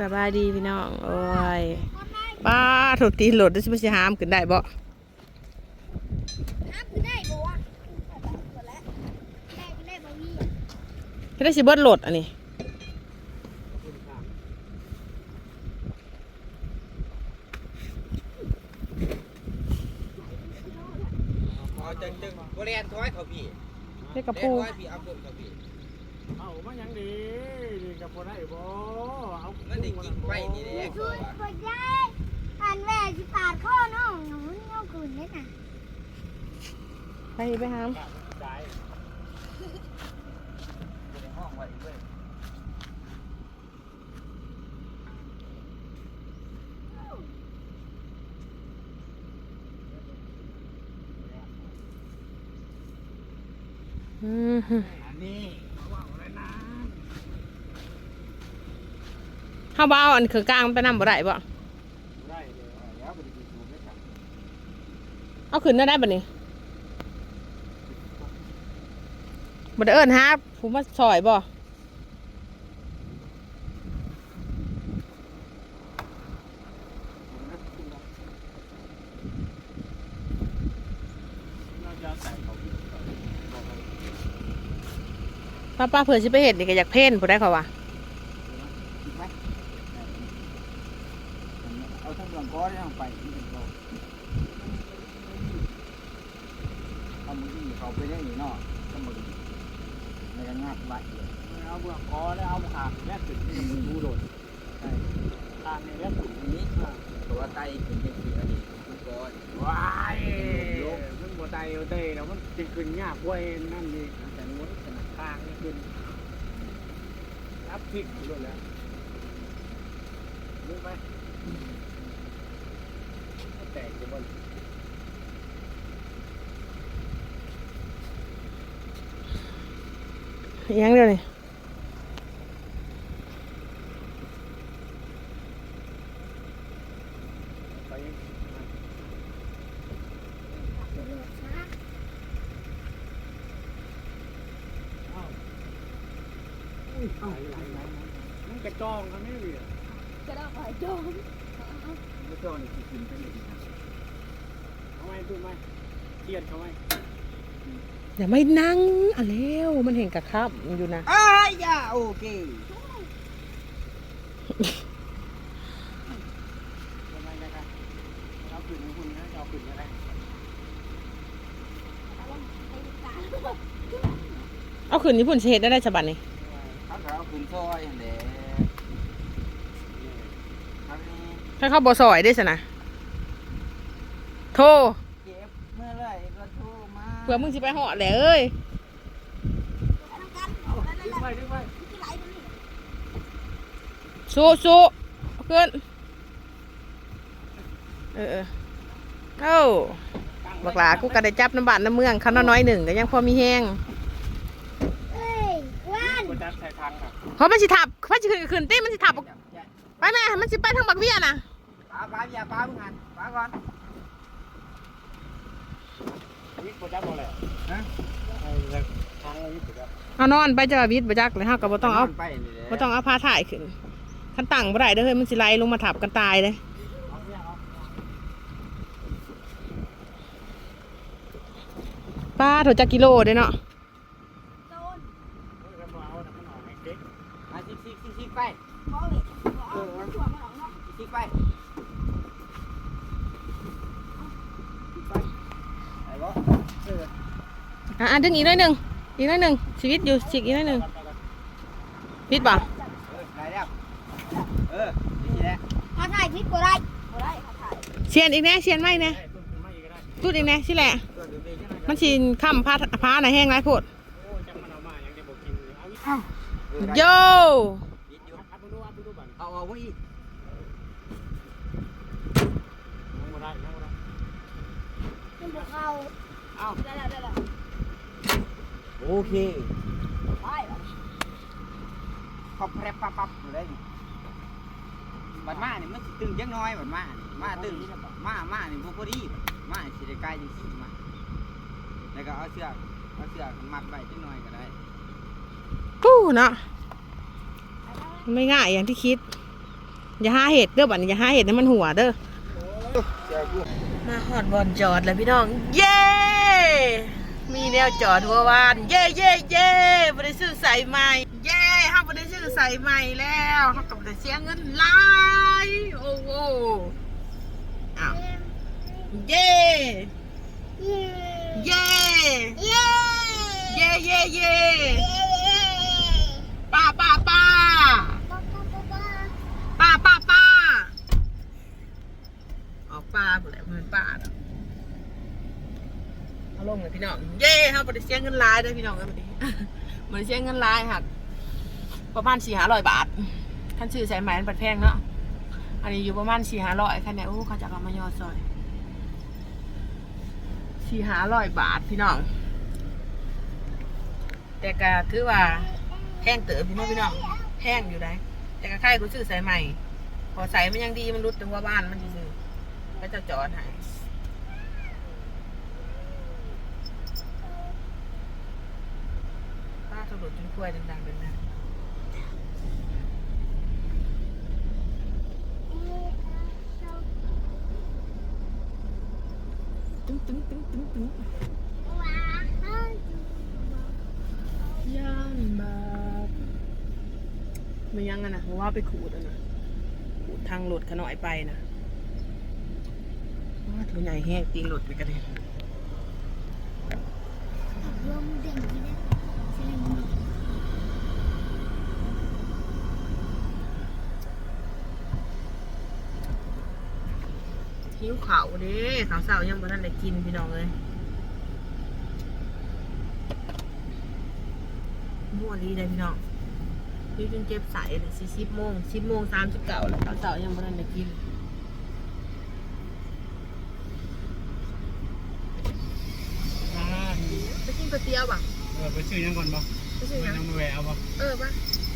สบายดีพี่น้อง โอ้ยป้าถูกตีนโหลดได้สิบ่สิหามขึ้นได้บ่ห้ามคือได้บัวหมดแล้วได้ก็ได้บะหมี่ไม่ได้สิเบิดโหลดอันนี้อ๋อจึงจึงบริเวณท้อยเขาพี่ให้กระเล่ปูนท้อยพี่ เอาคนเขาพี่เอามายังดีดีกับบ่ได้บ่เอามันได้กินไปนี่เด้ช่วยกดได้อันแม่สิปาดข้อน้องหนูเอาคืนได้น่ะไปไปหามได้ในห้องไว้เว้ยอือหืออันนี้ว่าอะไรนะ เฮาบ่เอาอันคือกลางไปนำบ่ได้บ่ได้เลยแล้วบ่ได้กินสูงได้กันเอาขึ้นได้ได้บัดนี้บ่ได้เอิ้นหาผู้มาซอยบ่เราจะใส่เขาบอป้าป้าเผื่อสิไปเฮ็ดนี่ก็อยากเพ่นผู้ใดเขาว่ากินไหม เอาทั้งหลังก้อนนี่เอาไปนี่เป็นเราเอามือที่เขาไปได้หนิเนาะก็มือในกันงัดไว้เอาเบื้องคอนแล้วเอาขางแม่ขึ้นที่มันดูโดดใช่ทางนี้แล้วขึ้นอันนี้ตัวไตเป็นเป็นสีอันนี้ทุกก้อนว้ายมันบ่ได้เอาได้แล้วมันจะขึ้นยากกว่านั่นนี่แต่งดขนาดข้างนี่ขึ้นรับพริกด้วยแล้วรู้ไหม แตกจะบ่อิหยังเดี๋ยวนี้ไปเอ้าไหลไหลไหลมันกระจองกันไม่เหลือจะได้ขอโจมไม่ต้อง นี่กินไปเลยนะเอาไว้พูดไหมเครียดเขาไหมอย่าไม่นั่งอะแล้วมันเห็นกะครับอยู่นะอ้ายยาโอเคทำไมนะครับเอาขึ้นของคุณนะเอาขึ้นอะไรเอาขึ้นญี่ปุ่นสิเฮ็ดได้ได้ฉบับนี้เขาก็เอาขึ้นซอยอันเด้ครั้งนี้ ถ้าเขาบ่ซอยได้ซะนะโทรเก็บเมื่อไหรก็โทรมาเผื่อมึงสิไปเหาะแหละเอ้ยดึงไว้ดึงไว้สู้สู้เอาขึ้นเออเออเอ้าบักหลากูก็ได้จับน้ำบานน้ำเมืองเขาน้อยๆหนึ่งก็ยังพอมีแห้งเอ้ยว่านกดจับใส่ทางครับเพราะมันสิทับมันสิขึ้นขึ้นตีมันสิทับอย่าอย่าไปแม่มันสิไปทางบักเวียน่ะ ป้าป้าอย่าป้ามึงหันป้าก่อนนี่กดจับหมดเลยฮะไอ้ทางนี้กดจับเอานอนไปจะวิทย์บ่จักเลยเฮาก็บ่ต้องเอาไปนี่แหละบ่ต้องเอาผ้าถ่ายขึ้นคันตั้งบ่ได้เด้อเฮ้ยมันสิไหลลงมาทับกันตายเลยเอาเนี่ยเอาป้าโถจักกิโลเด้เนาะโดนแล้วก็เอ้บ่เอออะอะดึงอีกหน่อยหนึงอีกหน่อยหนึงชีวิตอยู่สิกอีกหน่อยหนึงพิดบ่เออได้แล้วเออนี่แหละถ้าถ่ายพิษก็ได้ก็ได้ถ้าถ่ายเชียนอีกแน่เชียนไม่แน่ได้ต้นไม้ก็ได้ตุดอีกแน่สิแหละตัวดูดีใช่ไหมมันสิค้ำผ้าผ้าน่ะแห้งหลายโพดโอ้จังมันเอามายังได้บอกกินเลยเอาอีกโยปิดอยู่อัดไปดูอัดไปดูบันเอาเอาไว้ ขึ้นภูเขาเอาได้แล้วได้แล้วโอเคไปแล้วพับแพรบปั๊บปั๊บอยู่ได้นี่บัดมานี่มันสิตึงจังน้อยบัดมานี่มาตึงมามานี่บ่พอดีมาสิได้กล้จังซี่มาแล้วก็เอาเชือกเอาเชือกมัดไว้จังน้อยก็ได้ปู้เนาะไม่ง่ายอย่างที่คิด อย่าหาเห็ดเด้อบัดนี้อย่าหาเห็ดให้มันหัวเด้อเจ้ากู มาหอดบอลจอดแล้วพี่น้อง เย้มีแนวจอดหัววาน เย้เย้เย้บ่ได้ซื้อใส่ใหม่เย้เฮาบ่ได้ซื้อใส่ใหม่แล้วเฮาก็บ่เสียเงินลายโอ้โหอ้าวเย้เย้เย้เย้เย้เย้ป้าป้าป้าป๊าป๊าป๊า ป๊าป้าป้าป้าออกป้าบ่แหละมันป้าดอกเอาลงเลยพี่น้อง เย้เฮาบ่ได้เสียเงินหลายเด้พี่น้องเอ้ยบ่ได้บ่ได้เสียเงินหลายหักประมาณ4-500บาทคันซื้อใส่ไหมมันบัดแพงเนาะ อันนี้อยู่ประมาณ4-500คันเนี่ยโอ้เขาจะเอามายอดซอย4-500บาทพี่น้อง แต่ก็ถือว่าแพงเติบพี่น้องพี่น้องแพงอยู่ได้แต่ก็ใครกูซื้อใส่ใหม่พอใส่มันยังดีมันรุดถึงว่าบ้านมันซื่อๆ ก็จะจอดให้ป้าถลุดจนกล้วยดังๆเป็นนะตึ้งตึ้งตึ้งตึ้งตึ้งย่านบาปไม่ยังอะนะเพราะว่าไปขูดอะนะขูดทางหลุดขน่อยไปนะ ตัวใหญ่แห้งตีนหลุดไปกระเด็นลมเด่นที่นั่นใช่ไหมหิวเขาเด้ขาวสาวยังบ่ทันได้กินพี่น้องเลยมั่วดีเลยพี่น้องพี่จนเจ็บใสเลยสิสิบโมงสิบโมงสามสิบเก้าแล้วขาวสาวยังบ่ทันได้กินอ่าไป กินก๋วยเตี๋ยวบ่ะเออไปซื้อยังก่อนบ่ไปซื้อไปหยังน้ำมาแวะเอาบ่เออป่ะ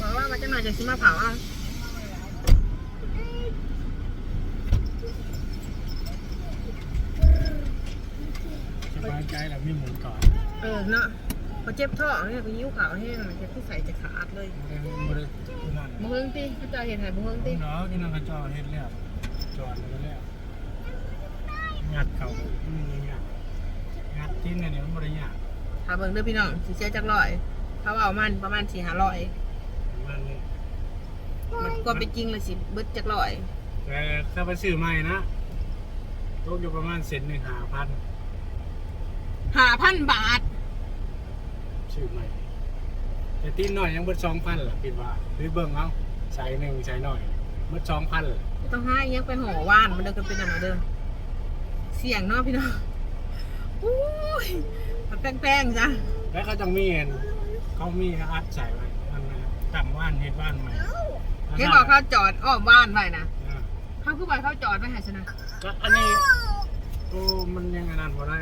บอกว่ามาจังหน่อยจะสิมาเผาเอาสบายใจแล้วมีหมุนก่อนเออเนาะพอเจ็บท้องเนี่ยก็ยิ้วขาวแห้งมันจะที่ใส่จะขาดเลยบ่ได้บ่ได้นั่นบุเฮงติเขาจะเห็นไหนบุเฮงติเนาะกินน้ำกระจอเฮ็ดแล้วจอดแล้วแล้วงัดเขาอืมงัดงัดทิ้งอันนี้มันบ่ได้ยาก ถ้าเบิ่งเด้อพี่น้องสิเสียจักร้อยเขาเอามันประมาณสี่ห้าร้อยมันนี่มันก็เป็นจริงเลยสิเบิดจักร้อย แต่ถ้าไปซื้อใหม่นะตกอยู่ประมาณเซนหนึ่งหาพันห้าพันบาทซื้อใหม่แต่ตีนหน่อยยังเบิดสองพันล่ะคิดว่าหรือเบิ่งเอาใส่หนึ่งใส่หน่อยเบิดสองพันล่ะต้องให้ยังไปห่อว่านมันเดินกันเป็นอันนั้นเดิมเสียงเนาะพี่น้องอุ้ยมัน แป้งๆจ้ะแล้วเขาจังมีเห็นเขามีอัดใส่ไว้อันนั้นต่ำว่านเฮ็ดว่านใหม่เห็นบอกเขาจอดอ้อมบ้านไว้นะอ่าเขาคือไปเขาจอดไว้ให้ชนะก็อันนี้โอ้มันยังไงนั่นบ่ได้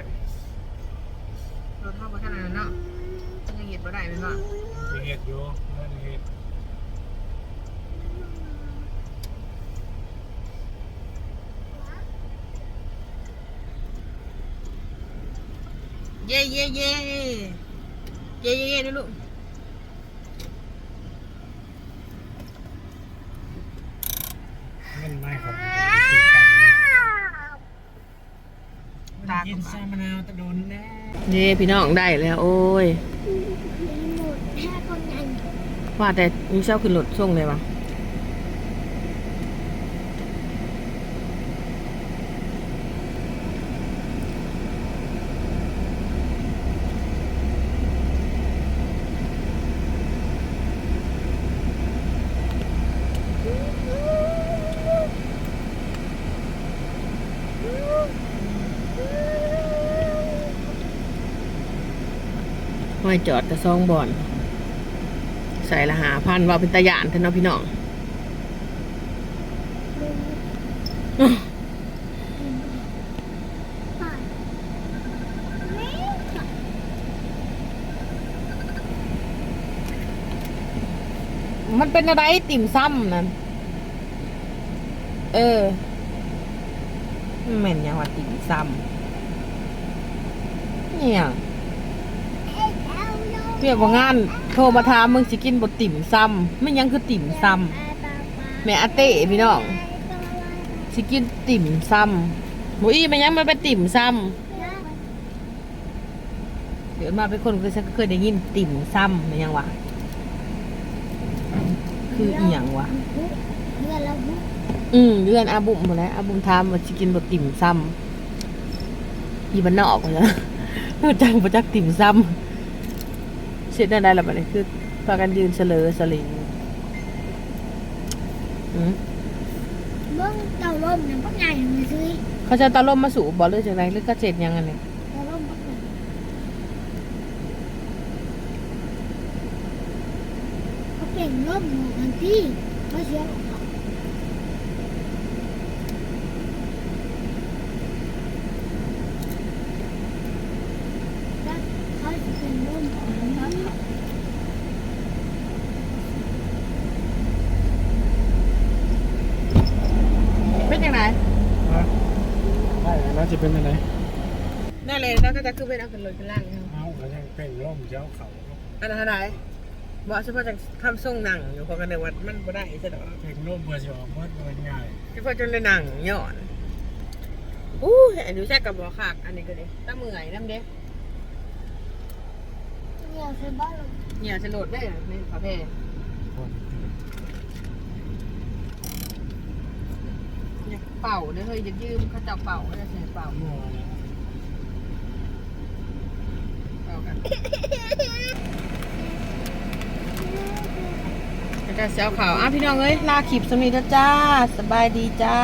รถเข้าไปขนาดนั้นเนาะมันยังเห็นบ่ได้เป็นว่าสิเฮ็ดอยู่มันเฮ็ด เย่เย่เย่เย่เย่เย่นะลูกมันไม่ของสิกันนะกินซามะนาวตะโดนแน่เย่พี่น้องได้แล้ว โอ้ยมีหมดห้าคนยังว่าแต่มีเช้าขึ้นรถส่งเลยวะ ห้อยจอดแต่ซองบอน ใส่ละหาพันว่าเป็นตะยานเถอะเนาะพี่น้องมันเป็นอะไรติ่มซ้ำนั่น เออแม่นยังว่าติ่มซ้ำเนี่ย เรียกว่างานโทรมาถามมึงสิกินบดติ่มซำไม่ยังคือติ่มซ้ปาปาปาแม่อาเต้พี่น้องสิกินติ่มซำหมูอี้มันยังมันเป็นติ่มซำเดี๋ยวมาเป็นคนเคยฉันก็เคยได้ยินติ่มซ้ำมันยังวะคืออีหยังวะอืมเดือนอาบุ๋มหมดแล้วอาบุ๋มทามว่าสิกินบะติ่มซำอีบันนอกเลยนะจังประจักติ่มซำ เสร็จได้แล้วบัดนี้คือพากันยืนเสลอสลิงอืมเบิ้งเต่าลมเนี่ยพวกใหญ่มาซื้อเขาจะตาล่มมาสู่บ่หรือจังไรหรือก็เจ็ดยังไงเนี่ยเต่าลมพวกใหญ่เขาเก่งลมหมดทันทีเขาเสียงออกแล้วเขาจะเป็นลมของมัน เป็นยังไง ได้แล้ว จะเป็นอะไรนั่นเลยแล้วก็จะขึ้นไปเอาขึ้นรถขึ้นล่างเอาเอาเขายังเป็นร่มเจ้าเขาอันนั้นอะไรบอกเฉพาะจะทำทรงหนังอยู่เพอกันในวัดมันบ่ได้ใช่หรอเป็นร่มเพื่อจะออกเมื่อวันง่ายเฉพาะจนในหนังหย่อนอู้อันนี้ใช่กับบ่ขากอันนี้ก็ดิตาเมื่อยน้ำเด้เนี่ยคือบ้านเราเหี่ยวจะโหลดได้เหรอในคาเฟ่ คน อยาก เป่าเด้อเฮ้ยจะยืมเขาเจ้าเป่าเขาจะเสียเป่ามัวแล้วเป่ากันอาจาเสียวขาวอะพี่น้องเอ้ยลาขีบสมีนะจ้าสบายดีจ้า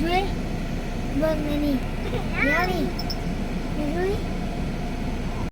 ช่วยเบิ้งในนี่เดี๋ยวนี่ช่วย